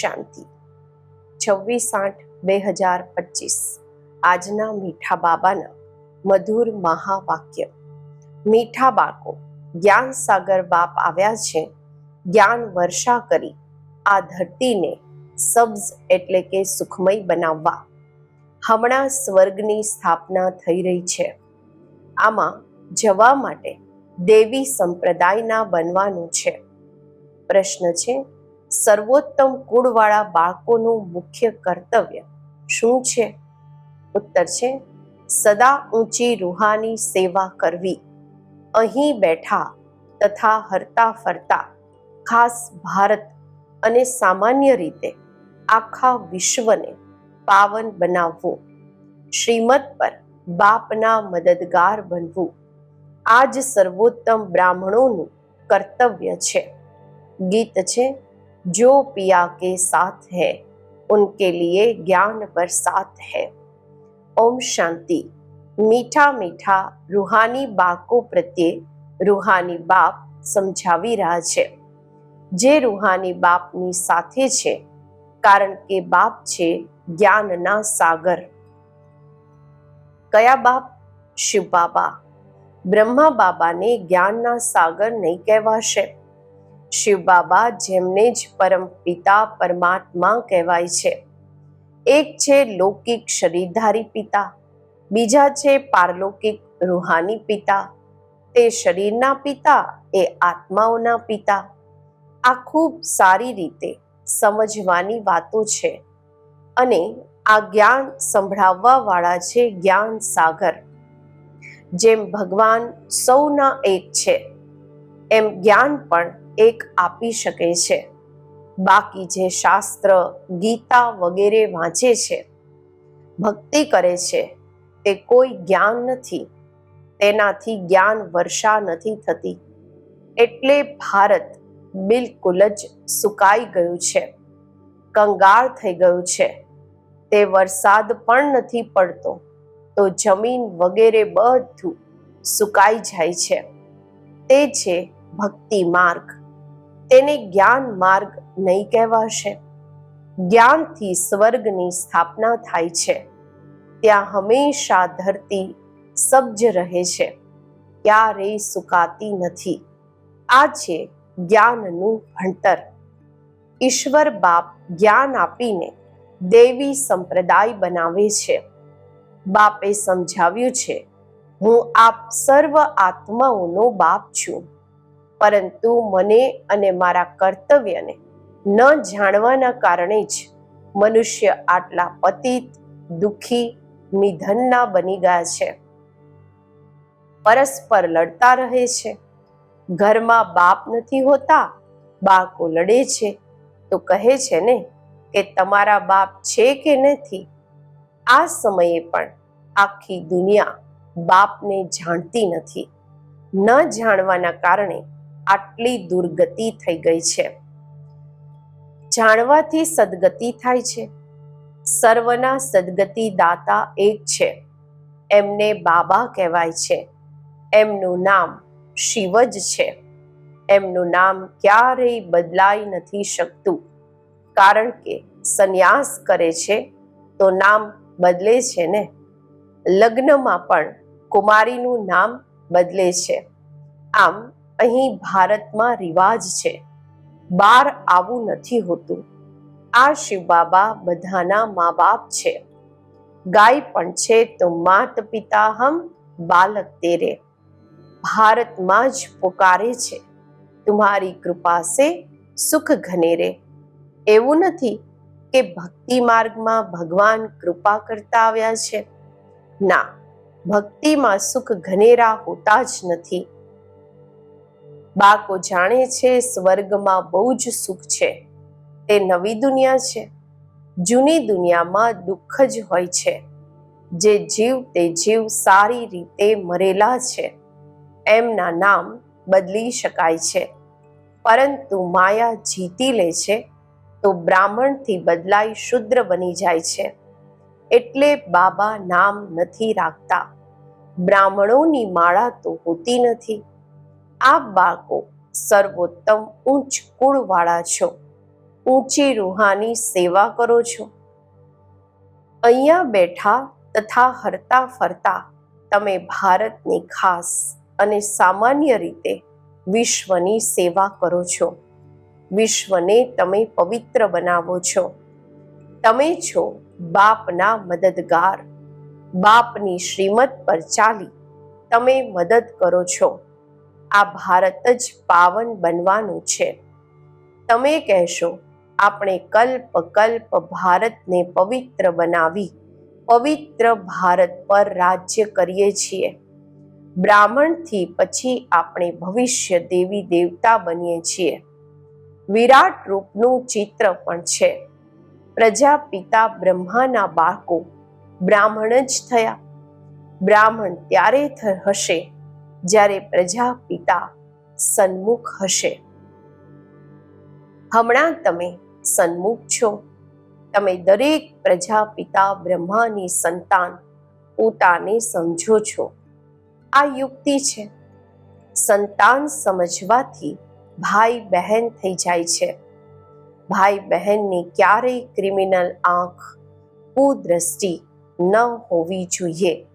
શાંતિ. છવ્વીસ આઠ બે હજાર પચીસ. આજના મીઠા બાબાના મધુર મહાવાક્ય. મીઠા બાળકો, જ્ઞાન સાગર બાપ આવ્યા છે. જ્ઞાન વર્ષા કરી આ ધરતીને સબ્ઝ એટલે કે સુખમય બનાવવા. હમણાં સ્વર્ગની સ્થાપના થઈ રહી છે. આમાં જવા માટે દેવી સંપ્રદાયના બનવાનું છે. પ્રશ્ન છે સર્વોત્તમ કુળવાળા બાળકોનું મુખ્ય કર્તવ્ય શું છે? ઉત્તર છે, સદા ઊંચી રૂહાની સેવા કરવી. અહીં બેઠા તથા હરતા ફરતા ખાસ ભારત અને સામાન્ય રીતે આખા વિશ્વને પાવન બનાવવું. શ્રીમદ પર બાપના મદદગાર બનવું. આ જ સર્વોત્તમ બ્રાહ્મણોનું કર્તવ્ય છે. ગીત છે જો પિયા કે સાથ है उनके लिए ज्ञान बरसात है ઓમ શાંતિ મીઠા મીઠા રૂહાની બાળકો પ્રત્યે રૂહાની બાપ સમજાવી રહ્યા છે જે રૂહાની બાપની સાથે છે કારણ કે બાપ છે જ્ઞાનના સાગર કયા બાપ શિવ બાબા બ્રહ્મા બાબાને જ્ઞાનના સાગર નહીં કહેવાશે શિવ બાબા જેમને જ પરમ પિતા પરમાત્મા કહેવાય છે. એક છે લૌકિક શરીરધારી પિતા, બીજા છે પારલૌકિક રૂહાની પિતા. તે શરીરના પિતા, એ આત્માઓના પિતા. આ ખૂબ સારી રીતે સમજવાની વાતો છે અને આ જ્ઞાન સંભળાવવા વાળા છે જ્ઞાન સાગર. જેમ ભગવાન સૌના એક છે, એમ જ્ઞાન પણ એક આપી શકે છે. બાકી જે શાસ્ત્ર, ગીતા વગેરે વાંચે છે, ભક્તિ કરે છે, તે કોઈ જ્ઞાન નથી. તેનાથી જ્ઞાન વર્ષા નથી થતી. એટલે ભારત બિલકુલ જ સુકાઈ ગયું છે. કંગાળ થઈ ગયું છે. તે વરસાદ પણ નથી પડતો. તો જમીન વગેરે બધું સુકાઈ જાય છે. તે છે ભક્તિ માર્ગ. તેને જ્ઞાન માર્ગ નહીં કહેવાશે. જ્ઞાનથી સ્વર્ગની સ્થાપના થાય છે. ત્યાં હંમેશા ધરતી સબ્જ રહે છે. ક્યારેય સુકાતી નથી. આ છે જ્ઞાનનું ભણતર. ઈશ્વર બાપ જ્ઞાન આપીને દેવી સંપ્રદાય બનાવે છે. બાપે સમજાવ્યું છે, હું આપ સર્વ આત્માઓનો બાપ છું. પરંતુ મને અને મારા કર્તવ્યને ન જાણવાના કારણે જ મનુષ્ય આટલા પતિત દુઃખી, નિધનના બની ગયા છે. પરસ્પર લડતા રહે છે. ઘરમાં બાપ નથી હોતા, બાળકો લડે છે. તો કહે છે ને કે તમારા બાપ છે કે નથી? આ સમયે પણ આખી દુનિયા બાપને જાણતી નથી. ન જાણવાના કારણે આટલી દુર્ગતિ થઈ ગઈ છે. જાણવાથી સદગતિ થાય છે. સર્વના સદગતિ દાતા એક છે. એમને બાબા કહેવાય છે. એમનું નામ શિવ જ છે. એમનું નામ ક્યારેય બદલાઈ નથી શકતું. કારણ કે સંન્યાસ કરે છે તો નામ બદલે છે ને? લગ્નમાં પણ કુમારીનું નામ બદલે છે. આમ અહીં ભારતમાં રિવાજ છે. બાર આવું નથી હોતું. આ શિવ બાબા બધાના મા બાપ છે. ગાય પણ છે તો માત પિતા હમ બાલક તેરે. ભારતમાં જ પુકારે છે. તુમ્હારી કૃપા સે સુખ ઘનેરે. એવું નથી કે ભક્તિ માર્ગમાં ભગવાન કૃપા કરતા આવ્યા છે. ના, ભક્તિમાં સુખ ઘનેરા હોતા જ નથી. બાળકો જાણે છે સ્વર્ગમાં બહુ જ સુખ છે. તે નવી દુનિયા છે. જૂની દુનિયામાં દુઃખ જ હોય છે. જે જીવ તે જીવ સારી રીતે મરેલા છે. એમના નામ બદલી શકાય છે. પરંતુ માયા જીતી લે છે, તો બ્રાહ્મણથી બદલાઈ શુદ્ર બની જાય છે. એટલે બાબા નામ નથી રાખતા. બ્રાહ્મણોની માળા તો હોતી નથી. આ બાળકો સર્વોત્તમ ઉચ્ચ કુળવાળા છો. ઊંચી રૂહાની સેવા કરો છો. અહીંયા બેઠા તથા હરતા ફરતા તમે ભારતની ખાસ અને સામાન્ય રીતે વિશ્વની સેવા કરો છો. વિશ્વને તમે પવિત્ર બનાવો છો. તમે છો બાપના મદદગાર. બાપની શ્રીમત પર ચાલી તમે મદદ કરો છો. આ ભારત જ પાવન બનવાનું છે. તમે કહેશો, આપણે કલ્પ કલ્પ ભારતને પવિત્ર બનાવી, પવિત્ર ભારત પર રાજ્ય કરીએ છીએ. બ્રાહ્મણથી પછી આપણે ભવિષ્ય દેવી દેવતા બનીએ છીએ. વિરાટ રૂપનું ચિત્ર પણ છે. પ્રજાપિતા બ્રહ્માના બાળકો બ્રાહ્મણ જ થયા. બ્રાહ્મણ ત્યારે હશે. જ્યારે પ્રજાપિતા સન્મુખ હશે. હમણાં તમે સન્મુખ છો. તમે દરેક પ્રજાપિતા બ્રહ્માની સંતાન પોતાને સમજો છો. આ યુક્તિ છે. સંતાન સમજવાથી ભાઈ બહેન થઈ જાય છે. ભાઈ બહેનની ક્યારેય ક્રિમિનલ આંખ કુદ્રષ્ટિ ન હોવી જોઈએ.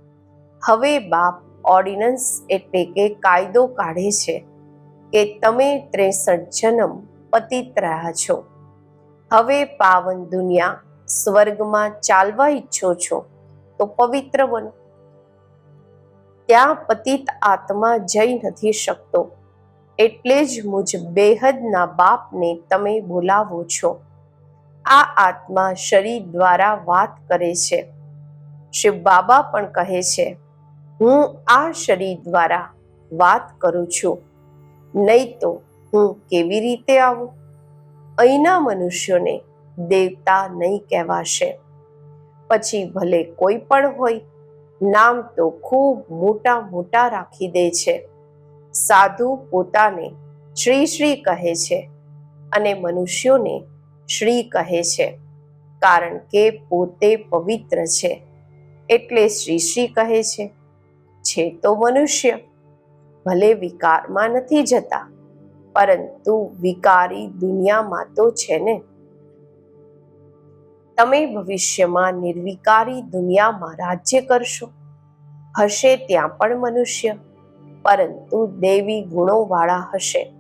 હવે બાપ ઓર્ડિનન્સ એટલે કે કાયદો કાઢે છે કે તમે ત્રેસઠ જન્મ પતિત રહ્યા છો. હવે પાવન દુનિયા સ્વર્ગમાં ચાલવા ઈચ્છો છો તો પવિત્ર બનો. ત્યાં પતિત આત્મા જઈ નથી શકતો. એટલે જ મુજ બેહદના બાપને તમે બોલાવો છો. આ આત્મા શરીર દ્વારા વાત કરે છે. શિવ બાબા પણ કહે છે હું આ શરીર દ્વારા વાત કરું છું. નહીં તો હું કેવી રીતે આવું? અહીંના મનુષ્યોને દેવતા નહીં કહેવાશે. પછી ભલે કોઈ પણ હોય, નામ તો ખૂબ મોટા મોટા રાખી દે છે. સાધુ પોતાને શ્રી શ્રી કહે છે અને મનુષ્યોને શ્રી કહે છે, કારણ કે પોતે પવિત્ર છે. એટલે શ્રી શ્રી કહે છે. છે તો મનુષ્ય ભલે વિકારમાં નથી જતા, પરંતુ વિકારી દુનિયામાં તો છે ને. તમે ભવિષ્યમાં નિર્વિકારી દુનિયામાં રાજ્ય કરશો. હશે ત્યાં પણ મનુષ્ય, પરંતુ દેવી ગુણોવાળા હશે.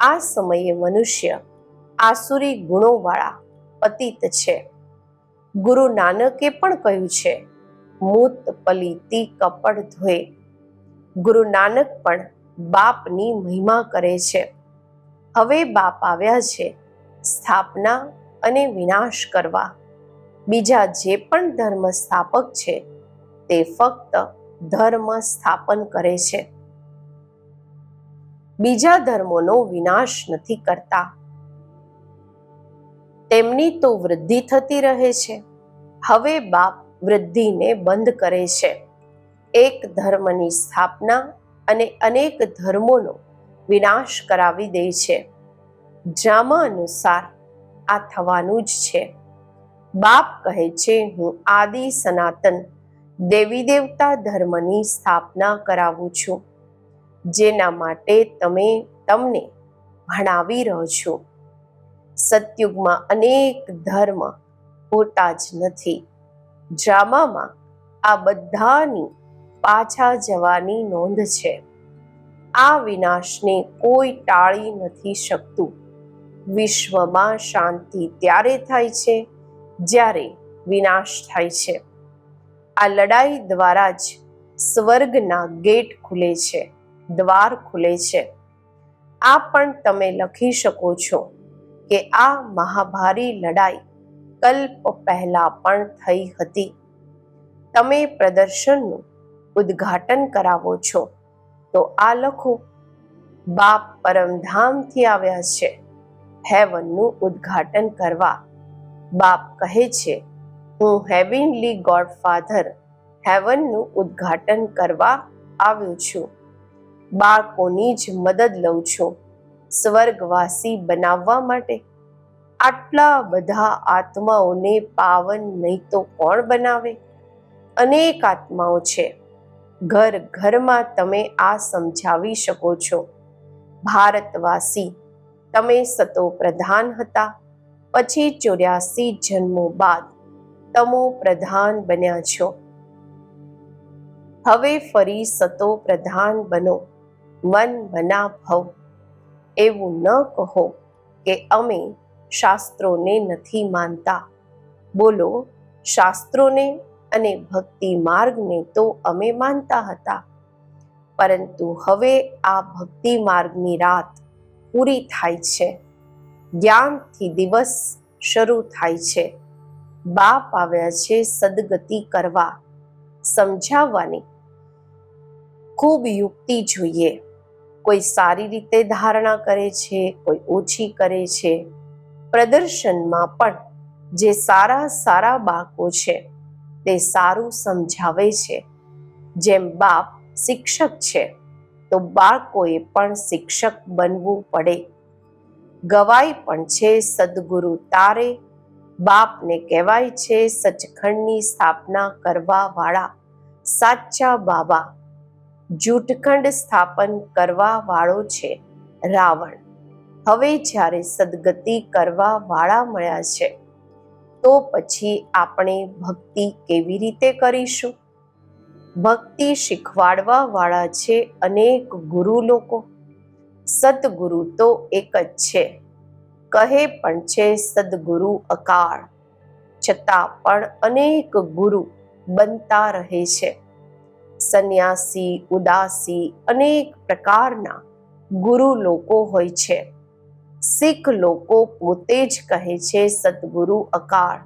આ સમયે મનુષ્ય આસુરી ગુણોવાળા પતિત છે. ગુરુ નાનકે પણ કહ્યું છે મૂત પલીતી કપડ ધોએ ગુરુ નાનક પણ બાપની મહિમા કરે છે. હવે બાપ આવ્યા છે સ્થાપના અને વિનાશ કરવા. બીજા જે પણ ધર્મ સ્થાપક છે તે ફક્ત ધર્મ સ્થાપન કરે છે. બીજા ધર્મોનો વિનાશ નથી કરતા. તેમની તો વૃદ્ધિ થતી રહે છે. હવે બાપ વૃદ્ધિને બંધ કરે છે. એક ધર્મની સ્થાપના અને અનેક ધર્મોનો વિનાશ કરાવી દે છે. ડ્રામા અનુસાર આ થવાનું જ છે. બાપ કહે છે, હું આદિ સનાતન દેવી દેવતા ધર્મની સ્થાપના કરાવું છું, જેના માટે તમે તમને ભણાવી રહ્યો છો. સતયુગમાં અનેક ધર્મ હોતા જ નથી. ડ્રામામાં આ બધાની પાછા જવાની નોંધ છે. આ વિનાશને કોઈ ટાળી નથી શકતું. વિશ્વમાં શાંતિ ત્યારે થાય છે જ્યારે વિનાશ થાય છે. આ લડાઈ દ્વારા જ સ્વર્ગના ગેટ ખુલે છે, દ્વાર ખુલે છે. આ પણ તમે લખી શકો છો કે આ મહાભારી લડાઈ કલ્પ પહેલા પણ થઈ હતી. તમે પ્રદર્શનનું ઉદ્ઘાટન કરાવો છો, તો આ લખો. બાપ પરમધામથી આવ્યા છે, હેવનનું ઉદ્ઘાટન કરવા. બાપ કહે છે, હું હેવિનલી ગોડ ફાધર હેવનનું ઉદ્ઘાટન કરવા આવ્યો છું. બાળકોની જ મદદ લઉં છું સ્વર્ગવાસી બનાવવા માટે. આટલા બધા આત્માઓને પાવન નહીં તો કોણ બનાવે? અનેક આત્માઓ છે. ઘર ઘરમાં તમે આ સમજાવી શકો છો. ભારતવાસી, તમે સતો પ્રધાન હતા. પછી ચોર્યાસી જન્મો બાદ તમો પ્રધાન બન્યા છો. હવે ફરી સતો પ્રધાન બનો. મન મના ભવ. એવું ન કહો કે અમે શાસ્ત્રોને નથી માનતા. બોલો, શાસ્ત્રોને અને ભક્તિ માર્ગને તો અમે માનતા હતા. પરંતુ હવે આ ભક્તિ માર્ગની રાત પૂરી થાય છે. જ્ઞાનથી દિવસ શરૂ થાય છે. બાપ આવ્યા છે સદગતિ કરવા. સમજાવવાની ખૂબ યુક્તિ જોઈએ. કોઈ સારી રીતે ધારણા કરે છે, કોઈ ઓછી કરે છે. પ્રદર્શનમાં પણ જે સારા સારા બાળકો છે, તે સારું સમજાવે છે. જેમ બાપ શિક્ષક છે, તો બાળકોએ પણ શિક્ષક બનવું પડે. ગવાય પણ છે સદગુરુ તારે, બાપને કહેવાય છે સચખંડની સ્થાપના કરવાવાળા, સાચા બાબા. જૂઠખંડ સ્થાપન કરવાવાળો છે રાવણ. હવે જ્યારે સદગતિ કરવા વાળા મળ્યા છે, તો પછી આપણે ભક્તિ કેવી રીતે કરીશું? ભક્તિ શીખવાડવા વાળા છે અનેક ગુરુ લોકો. સદગુરુ તો એક જ છે. કહે પણ છે સદગુરુ અકાળ. છતાં પણ અનેક ગુરુ બનતા રહે છે. સંન્યાસી, ઉદાસી અનેક પ્રકારના ગુરુ લોકો હોય છે. શીખ લોકો પોતે જ કહે છે, સદગુરુ અકાળ.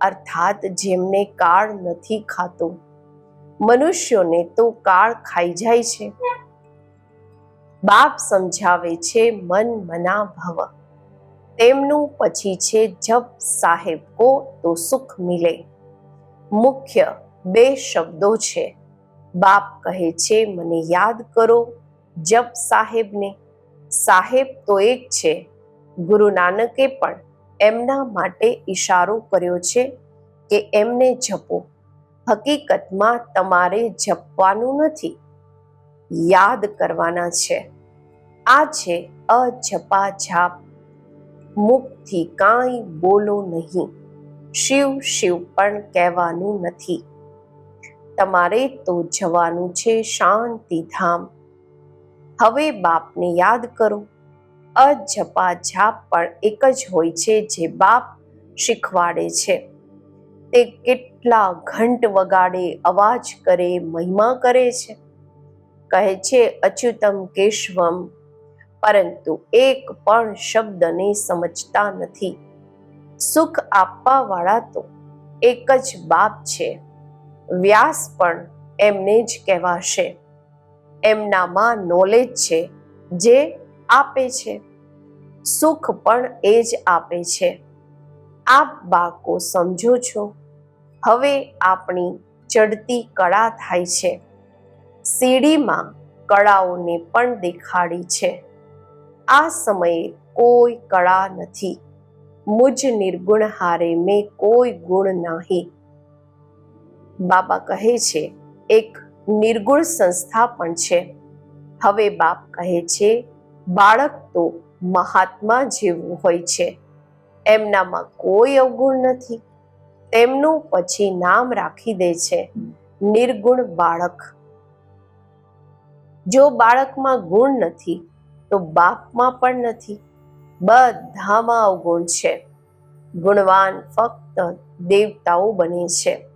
અર્થાત જેમને કાળ નથી ખાતો. મનુષ્યોને તો કાળ ખાઈ જાય છે. બાપ સમજાવે છે, મન મના ભવ તેમનું પછી છે, જપ સાહેબ કો તો સુખ મિલે. મુખ્ય બે શબ્દો છે. બાપ કહે છે, મને યાદ કરો જપ સાહેબને. સાહેબ તો એક છે. ગુરુ નાનકે પણ એમના માટે ઈશારો કર્યો છે કે એમને જપો. હકીકતમાં તમારે જપવાનું નથી. યાદ કરવાના છે. આ છે અજપા જાપ મુખથી કાંઈ બોલો નહીં. શિવ શિવ પણ કહેવાનું નથી. તમારે તો જવાનું છે શાંતિધામ. હવે બાપને યાદ કરો અજપા જાપ પણ એક જ હોય છે જે બાપ શીખવાડે છે. તે કેટલા ઘંટ વગાડે, અવાજ કરે, મહિમા કરે છે. કહે છે, અચ્યુતમ કેશવમ. પરંતુ એક પણ શબ્દને સમજતા નથી. સુખ આપવા વાળા તો એક જ બાપ છે. વ્યાસ પણ એમને જ કહેવાશે. એમનામાં નોલેજ છે, જે આપે છે. સુખ પણ એ જ આપે છે. આપ બાળકો સમજો છો. હવે આપણી ચડતી કળા થાય છે. સીડીમાં કળાઓને પણ દેખાડી છે. આ સમયે કોઈ કળા નથી. મુજ નિર્ગુણ હારે મેં કોઈ ગુણ નહીં. બાબા કહે છે, એક નિર્ગુણ સંસ્થા પણ છે. હવે બાપ કહે છે, બાળક તો મહાત્મા જેવું હોય છે. એમનામાં કોઈ અવગુણ નથી. તેમનું પછી નામ રાખી દે છે. નિર્ગુણ બાળક. જો બાળકમાં ગુણ નથી, તો બાપમાં પણ નથી. બધામાં અવગુણ છે. ગુણવાન ફક્ત દેવતાઓ બને છે.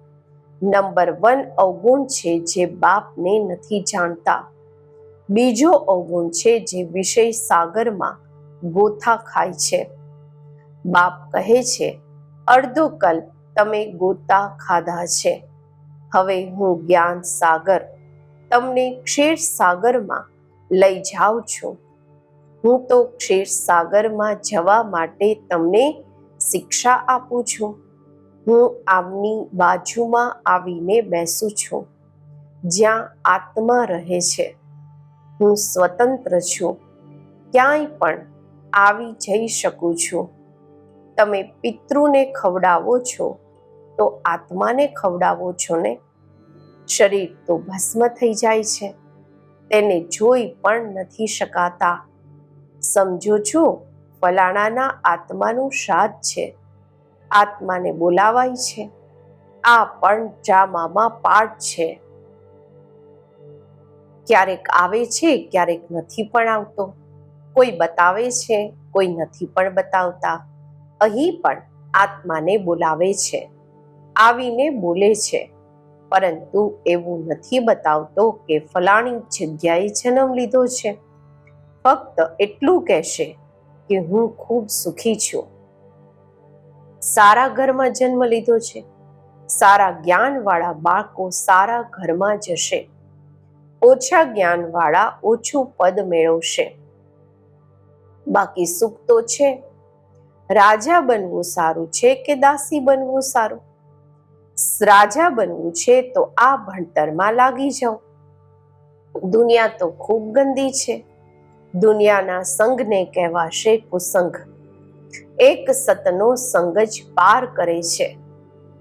નંબર વન અવગુણ છે જે બાપને નથી જાણતા. બીજો અવગુણ છે જે વિષય સાગરમાં ગોથા ખાય છે. બાપ કહે છે અડધો કલ્પ તમે ગોતા ખાધા છે. હવે હું જ્ઞાન સાગર, તમને ક્ષીર સાગરમાં લઈ જાઉં છું. હું તો ક્ષીર સાગરમાં જવા માટે તમને શિક્ષા આપું છું. હું આમની બાજુમાં આવીને બેસું છું, જ્યાં આત્મા રહે છે. હું સ્વતંત્ર છું, ક્યાંય પણ આવી જઈ શકું છું. તમે પિતૃને ખવડાવો છો, તો આત્માને ખવડાવો છો ને? શરીર તો ભસ્મ થઈ જાય છે, તેને જોઈ પણ નથી શકાતા. સમજો છો, ફલાણાના આત્માનું શ્રાદ્ધ છે. આત્માને બોલાવાય છે. આ પણ જામામાં પાઠ છે. ક્યારેક આવે છે, ક્યારેક નથી પણ આવતો. કોઈ બતાવે છે, કોઈ નથી પણ બતાવતા. અહીં પણ આત્માને બોલાવે છે. આવીને બોલે છે. પરંતુ એવું નથી બતાવતો કે ફલાણી જગ્યાએ જન્મ લીધો છે. ફક્ત એટલું કહેશે કે હું ખૂબ સુખી છું. સારા ઘરમાં જન્મ લીધો છે. સારા જ્ઞાનવાળા બાળકો સારા ઘરમાં જશે. ઓછા જ્ઞાનવાળા ઓછું પદ મેળવશે. બાકી સુખ તો છે. રાજા બનવું સારું છે કે દાસી બનવું સારું? રાજા બનવું છે તો આ ભણતરમાં લાગી જાઓ. દુનિયા તો ખૂબ ગંદી છે. દુનિયાના સંઘને કહેવાશે કુસંગ એક સતનો સંગ જ પાર કરે છે.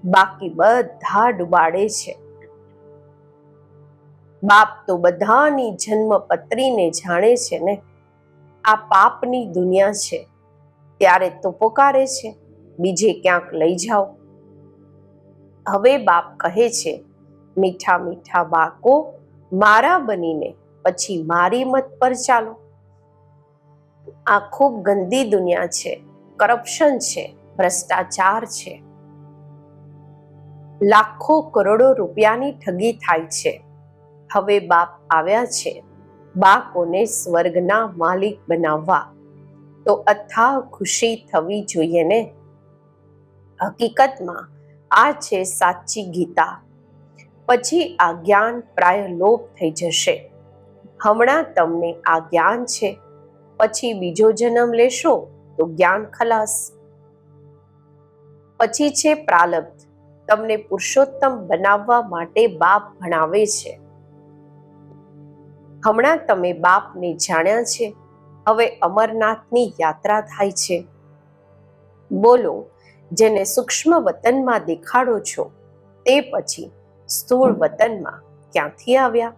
બાકી બધા ડુબાડે છે. બાપ તો બધાની જન્મપત્રીને જાણે છે ને. આ પાપની દુનિયા છે. ત્યારે તો પોકારે છે. બીજે ક્યાંક લઈ જાઓ. હવે બાપ કહે છે, મીઠા મીઠા બાકો મારા બનીને પછી મારી મત પર ચાલો. આ ખૂબ ગંદી દુનિયા છે. કરપ્શન છે, ભ્રષ્ટાચાર છે. લાખો કરોડો રૂપિયાની ઠગી થાય છે. હવે બાપ આવ્યા છે બાકોને સ્વર્ગના માલિક બનાવવા? તો અથાહ ખુશી થવી જોઈએ ને? હકીકતમાં આ છે સાચી ગીતા. પછી આ જ્ઞાન પ્રાય લોપ થઈ જશે. હમણાં તમને આ જ્ઞાન છે, પછી બીજો જન્મ લેશો? તો જ્ઞાન ખલાસ. પછી છે પ્રાલબ્ધ. તમને પુરુષોત્તમ બનાવવા માટે બાપ ભણાવે છે. હમણાં તમે બાપને જાણ્યા છે. હવે અમરનાથની યાત્રા થાય છે. બોલો, જેને સૂક્ષ્મ વતનમાં દેખાડો છો, તે પછી સ્થૂળ વતનમાં ક્યાંથી આવ્યા?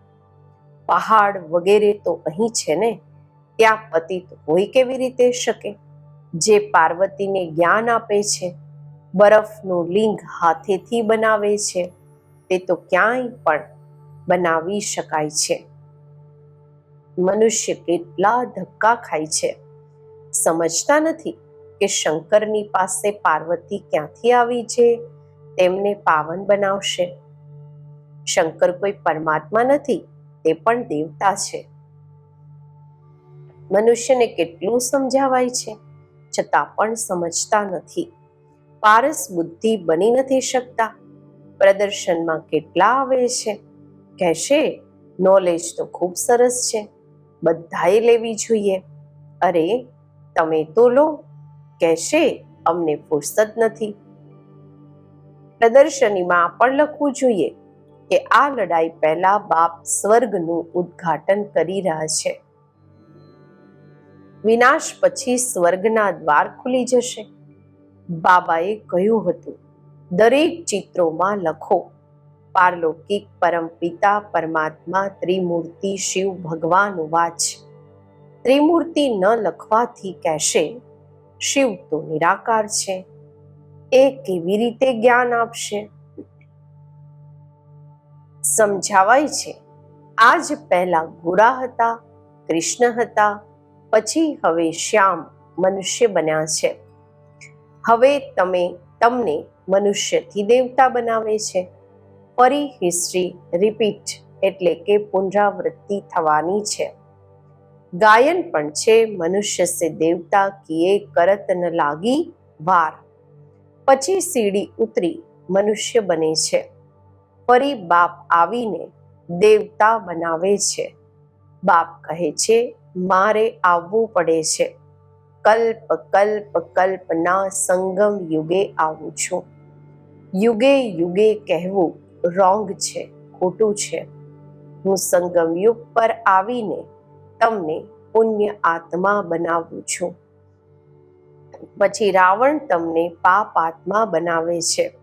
પહાડ વગેરે તો અહીં છે ને? ત્યાં પતિત હોય કેવી રીતે શકે? જે પાર્વતીને જ્ઞાન આપે છે, બરફનું લિંગ હાથેથી બનાવે છે, તે તો ક્યાંય પણ બનાવી શકાય છે. મનુષ્ય કેટલા ધક્કા ખાય છે. સમજતા નથી કે શંકરની પાસે પાર્વતી ક્યાંથી આવી છે, તેમને પાવન બનાવશે. શંકર કોઈ પરમાત્મા નથી, તે પણ દેવતા છે. મનુષ્યને કેટલું સમજાવાય છે? છતાં પણ સમજતા નથી. પારસ બુદ્ધિ બની નથી શકતા. પ્રદર્શનમાં કેટલા આવે છે? કહેશે નોલેજ તો ખૂબ સરસ છે. બધાએ લેવી જોઈએ. અરે, તમે તો લો. કહેશે, અમને ફુરસદ નથી. પ્રદર્શનીમાં પણ લખવું જોઈએ કે આ લડાઈ પહેલા બાપ સ્વર્ગનું ઉદ્ઘાટન કરી રહ્યા છે. વિનાશ પછી સ્વર્ગના દ્વાર ખુલી જશે. બાબાએ કહ્યું હતું, દરેક ચિત્રોમાં લખો, પારલૌકિક પરમપિતા પરમાત્મા, ત્રિમૂર્તિ, શિવ ભગવાન વાચ ત્રિમૂર્તિ ન લખવાથી કહેશે, શિવ તો નિરાકાર છે. એ કેવી રીતે જ્ઞાન આપશે? સમજાવાય છે, આજ પહેલા ગોરા હતા, કૃષ્ણ હતા પછી હવે શ્યામ મનુષ્ય બન્યા છે. હવે તમે તમને મનુષ્યથી દેવતા બનાવે છે. ફરી હિસ્ટ્રી રિપીટ એટલે કે પુનરાવૃત્તિ થવાની છે. ગાયન પણ છે, મનુષ્ય સે દેવતા કિએ કરત ન લાગી વાર. પછી સીડી ઉતરી મનુષ્ય બને છે. ફરી બાપ આવીને દેવતા બનાવે છે. બાપ કહે છે મારે આવવું પડે છે. કલ્પ કલ્પ, કલ્પના સંગમ યુગે આવું છું. યુગે યુગે કહેવું રોંગ છે, ખોટું છે. હું સંગમ યુગ પર આવીને તમને પુણ્ય આત્મા બનાવું છું. પછી રાવણ તમને પાપ આત્મા બનાવે છે.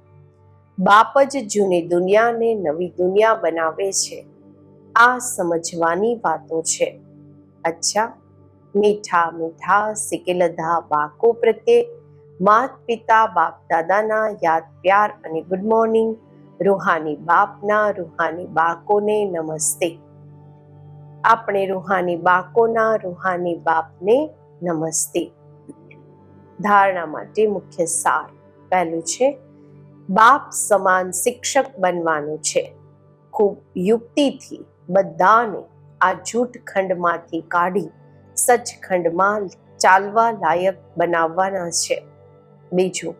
બાપ જ જૂની દુનિયાને નવી દુનિયા બનાવે છે. આ સમજવાની વાતો છે. અચ્છા. મીઠા મીઠા, સિકેલધા, બાકો પ્રત્યે માત પિતા, બાપ દાદાના યાદ, પ્યાર અને ગુડ મોર્નિંગ રૂહાની બાપના, રૂહાની બાકોને નમસ્તે. આપણે રૂહાની બાકોના, રૂહાની બાપને નમસ્તે. ધારણા માટે મુખ્ય સાર પહેલું છે, બાપ સમાન શિક્ષક બનવાનું છે. ખૂબ યુક્તિથી બધાને આ જૂઠ ખંડમાંથી કાઢી સચખંડમાં ચાલવા લાયક બનાવવાના છે. બીજું,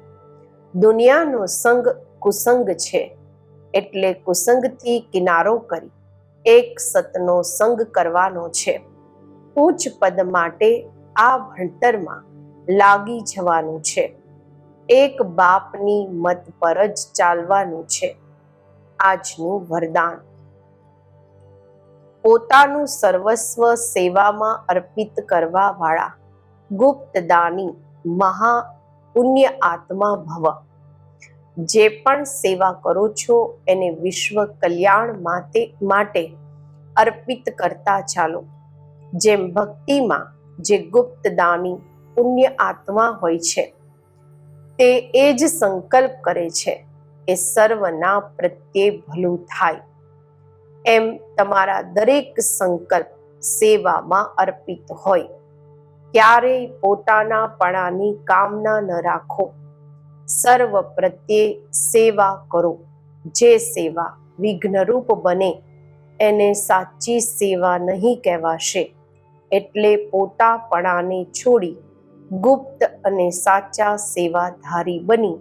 દુનિયાનો સંગ કુસંગ છે એટલે કુસંગથી કિનારો કરી એક સતનો સંગ કરવાનો છે. ઉચ્ચ પદ માટે આ ભણતરમાં લાગી જવાનું છે. એક બાપની મત પર જ ચાલવાનું છે. આજનું વરદાન. પોતાનું સર્વસ્વ સેવામાં અર્પિત કરવા વાળા ગુપ્તદાની મહા પુણ્ય આત્મા ભવ. જે પણ સેવા કરો છો, એને વિશ્વ કલ્યાણ માટે માટે અર્પિત કરતા ચાલો. જેમ ભક્તિમાં જે ગુપ્ત દાની પુણ્ય આત્મા હોય છે, તે એ જ સંકલ્પ કરે છે, એ સર્વના પ્રત્યે ભલું થાય. એમ તમારા દરેક સંકલ્પ સેવામાં અર્પિત હોય. ક્યારેય પોતાના પણાની કામના ન રાખો. સર્વ પ્રત્યે સેવા કરો. જે સેવા વિઘ્નરૂપ બને, એને સાચી સેવા નહીં કહેવાશે. એટલે પોતાપણાને છોડી ગુપ્ત અને સાચા સેવાધારી બની.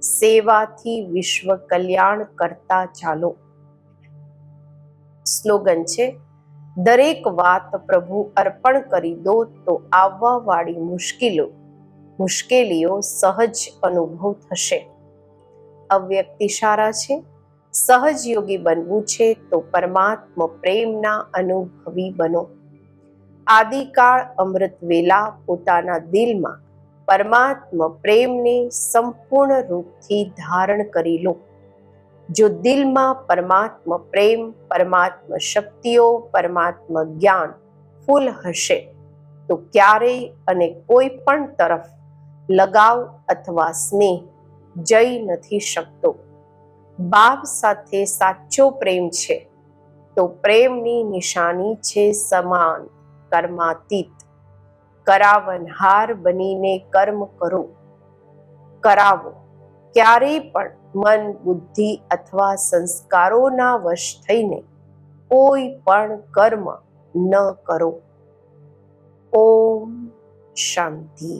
સેવાથી વિશ્વ કલ્યાણ કરતા ચાલો. સ્લોગન છે, દરેક વાત પ્રભુ અર્પણ કરી દો તો આવવા વાળી મુશ્કેલો, મુશ્કેલીઓ સહજ અનુભવ થશે. અવ્યક્ત ઇશારા છે સહજયોગી બનવું છે તો પરમાત્મા પ્રેમના અનુભવી બનો. આદિકાળ અમૃત વેલા પોતાના દિલમાં પરમાત્મા પ્રેમને સંપૂર્ણ રૂપથી ધારણ કરી લો. જો દિલમાં પરમાત્મા પ્રેમ, પરમાત્મા શક્તિઓ, પરમાત્મા જ્ઞાન ફૂલ હશે, તો ક્યારેય અને કોઈ પણ તરફ લગાવ અથવા સ્નેહ જઈ નથી શકતો. બાપ સાથે સાચો પ્રેમ છે, તો પ્રેમની નિશાની છે સમાન, કર્માતીત. કરાવનહાર બનીને કર્મ કરો. કરાવો. ક્યારેય પણ મન, બુદ્ધિ અથવા સંસ્કારોના વશ થઈને કોઈ પણ કર્મ ન કરો. ઓમ શાંતિ.